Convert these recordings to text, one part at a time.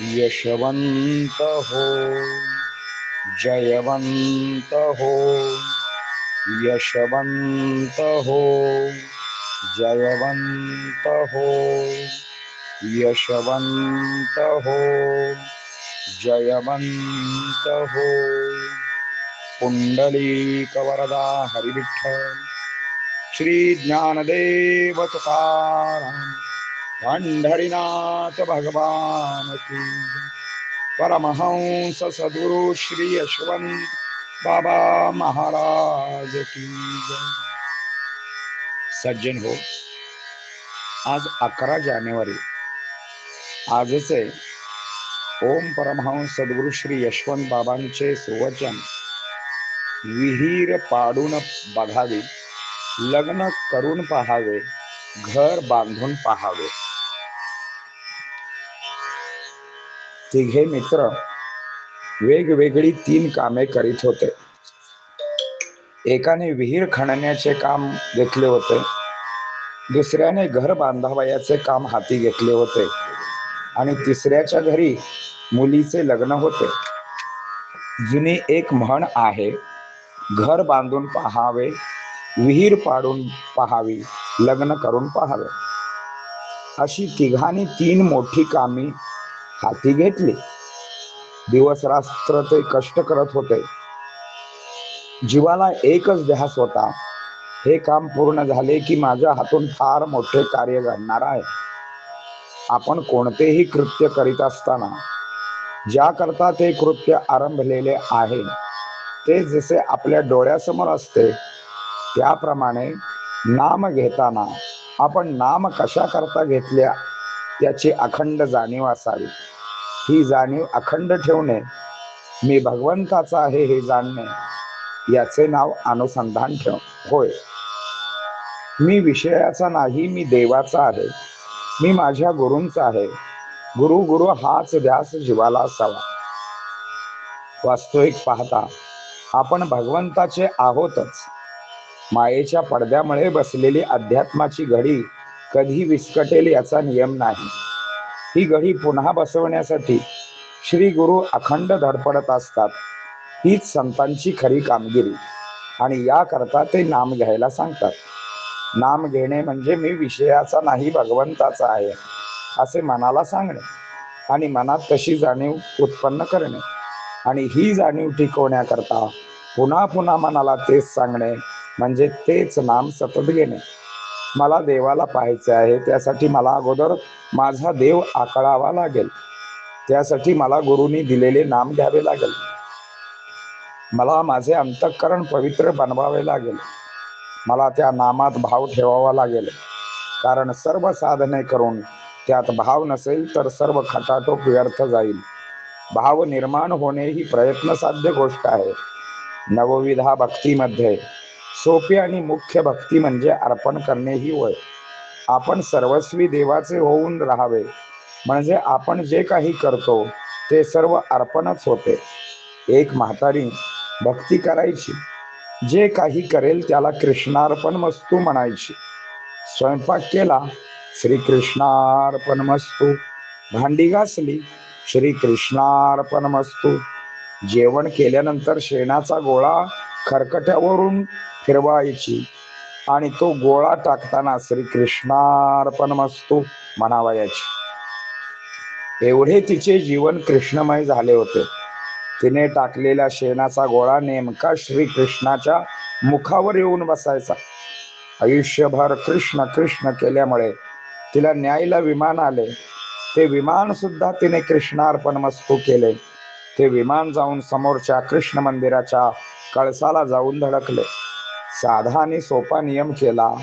यशवंत हो जयवंत हो यशवंत हो जयवंत हो यशवंत हो जयवंत हो पुंडलिक वरदा हरिविठ्ठल श्री ज्ञानदेव तुकाराम। पंढरीनाथ भगवान की परमहंस सद्गुरु श्री यशवंत बाबा महाराज की सज्जन हो आज अकरा जानेवारी आजचे ओम परमहंस सद्गुरु श्री यशवंत बाबांचे सुवचन. विहीर पाडून बघावी लग्न करून पहावे घर बांधून पहावे. तिघे मित्र वेगवेगळी तीन कामे करीत होते. एकाने विहीर खणण्याचे काम घेतले होते. दुसऱ्याने घर बांधावयाचे काम हाती घेतले होते. आणि तिसऱ्याच्या घरी मुलीचे लग्न होते. जुनी एक म्हण आहे घर बांधून पहावे विहीर पाडून पहावी लग्न करून पहावे. अशी तिघांनी तीन मोठी कामी हाती घेतली. दिवस रात्र ते कष्ट करत होते. जीवाला एकच ध्यास होता. हे काम पूर्ण झाले की माझ्या हातून फार मोठे कार्य घडणार आहे. आपण कोणतेही कृत्य करीत असताना ज्या करता ते कृत्य आरंभलेले आहे ते जसे आपल्या डोळ्यासमोर असते त्याप्रमाणे नाम घेताना आपण नाम कशा करता घेतल्या त्याची अखंड जाणीव असावी. ही जाणीव अखंड ठेवणे मी भगवंताचा आहे हे जाणणे याचे नाव अनुसंधान ठेव. होय. मी विषयाचा नाही मी देवाचा आहे. मी माझ्या गुरूंचा आहे. गुरु गुरु हाच ध्यास जीवाला असावा. वास्तविक पाहता आपण भगवंताचे आहोतच. मायेच्या पडद्यामुळे बसलेली अध्यात्माची घडी कधी विस्कटेल याचा नियम नाही. ही घडी पुन्हा बसवण्यासाठी श्री गुरु अखंड धडपडत असतात. हीच संतांची खरी कामगिरी. आणि याकरता ते नाम घ्यायला सांगतात. नाम घेणे म्हणजे मी विषयाचा नाही भगवंताचा आहे असे मनाला सांगणे आणि मनात तशी जाणीव उत्पन्न करणे. आणि ही जाणीव टिकवण्याकरता पुन्हा पुन्हा मनाला तेच सांगणे म्हणजे तेच नाम सतत घेणे. मला देवाला पाहायचे आहे त्यासाठी मला अगोदर माझा देव आकळावा लागेल. त्यासाठी मला गुरुनी दिलेले नाम घ्यावे लागेल. मला माझे अंतःकरण पवित्र बनवावे लागेल. मला त्या नामात भाव ठेवावा लागेल. कारण सर्व साधने करून त्यात भाव नसेल तर सर्व खटाटोप व्यर्थ जाईल. भाव निर्माण होणे ही प्रयत्न साध्य गोष्ट आहे. नवविधा भक्तीमध्ये सोपी आणि मुख्य भक्ती म्हणजे अर्पण करणे ही होय आपण सर्वस्वी देवाचे होऊन राहावे. म्हणजे आपण जे काही करतो ते सर्व अर्पणच होते. एक म्हातारी भक्ती करायची. जे काही करेल त्याला कृष्णार्पण मस्तू म्हणायची. स्वयंपाक केला श्रीकृष्णार्पण मस्तू भांडी घासली श्रीकृष्णार्पण मस्तू जेवण केल्यानंतर शेणाचा गोळा खरकट्यावरून फिरवायची. आणि तो गोळा टाकताना श्री कृष्णार्पण मस्तू म्हणावयाची. एवढे तिचे जीवन कृष्णमय झाले होते. तिने टाकलेल्या शेणाचा गोळा नेमका श्री कृष्णाच्या मुखावर येऊन बसायचा. आयुष्यभर कृष्ण कृष्ण केल्यामुळे तिला न्यायला विमान आले. ते विमान सुद्धा तिने कृष्णार्पण मस्तू केले. ते विमान जाऊन समोरच्या कृष्ण मंदिराच्या कळसाला जाऊन धडकले. साधा आणि सोपा नियम केला.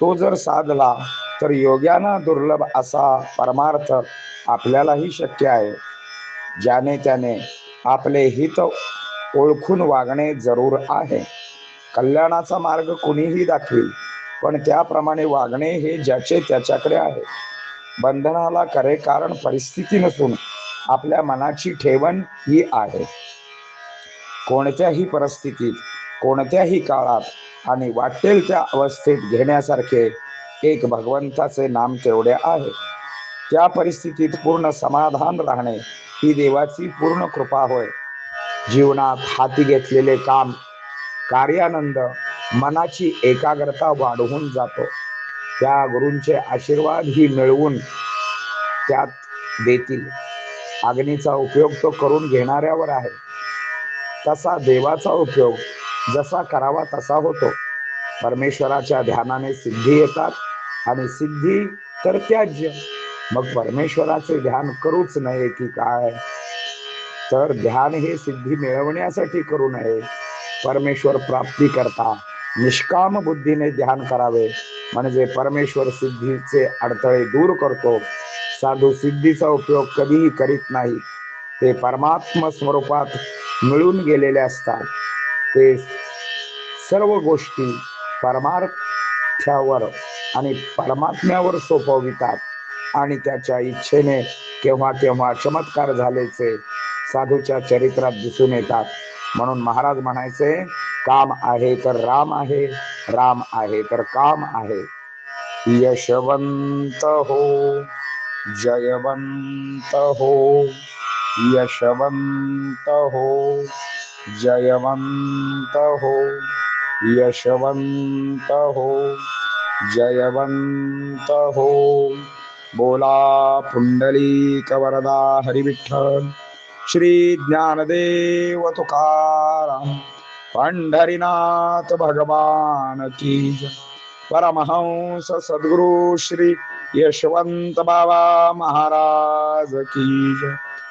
तो जर साधला तर योग्याना दुर्लभ असा परमार्थ आपल्यालाही शक्य आहे. ज्याने त्याने आपले हित ओळखून वागणे जरूर आहे. कल्याणाचा मार्ग कुणीही दाखवी पण त्याप्रमाणे वागणे हे ज्याचे त्याच्याकडे आहे. बंधनाला करे कारण परिस्थिती नसून आपल्या मनाची ठेवण ही आहे. कोणत्याही परिस्थितीत कोणत्याही काळात आणि वाटेल त्या अवस्थेत घेण्यासारखे एक भगवंताचे नाम तेवढे आहे. त्या परिस्थितीत पूर्ण समाधान राहणे ही देवाची पूर्ण कृपा होय. जीवनात हाती घेतलेले काम कार्यानंद मनाची एकाग्रता वाढवून जातो. त्या गुरूंचे आशीर्वाद ही मिळवून त्यात देतील. अग्नीचा उपयोग तो करून घेणाऱ्यावर आहे. तसा देवाचा उपयोग जसा करावा तसा होतो. परमेश्वराच्या ध्यानाने सिद्धी येतात आणि सिद्धी तर त्याज्य. मग परमेश्वराचे ध्यान करूच नये की काय? तर ध्यान हे सिद्धी मिळवण्यासाठी करू नये. परमेश्वर प्राप्ती करता निष्काम बुद्धीने ध्यान करावे. म्हणजे परमेश्वर सिद्धीचे अडथळे दूर करतो. साधू सिद्धीचा उपयोग कधीही करीत नाही. ते परमात्म स्वरूपात मिळून गेलेले असतात. ते सर्व गोष्टी परमार्थावर आणि परमात्म्यावर सोपवितात आणि त्याच्या इच्छेने केव्हा केव्हा चमत्कार झाल्याचे साधूच्या चरित्रात दिसून येतात. म्हणून महाराज म्हणायचे काम आहे तर राम आहे राम आहे तर काम आहे. यशवंत हो जयवंत हो यशवंत हो जयवंत हो यशवंत हो जयवंत हो बोला पुंडली कवरदा हरिविठ्ठल श्री ज्ञानदेव तुकाराम पंढरीनाथ भगवान की परमहंस सद्गुरु श्री यशवंत बाबा महाराज की जय.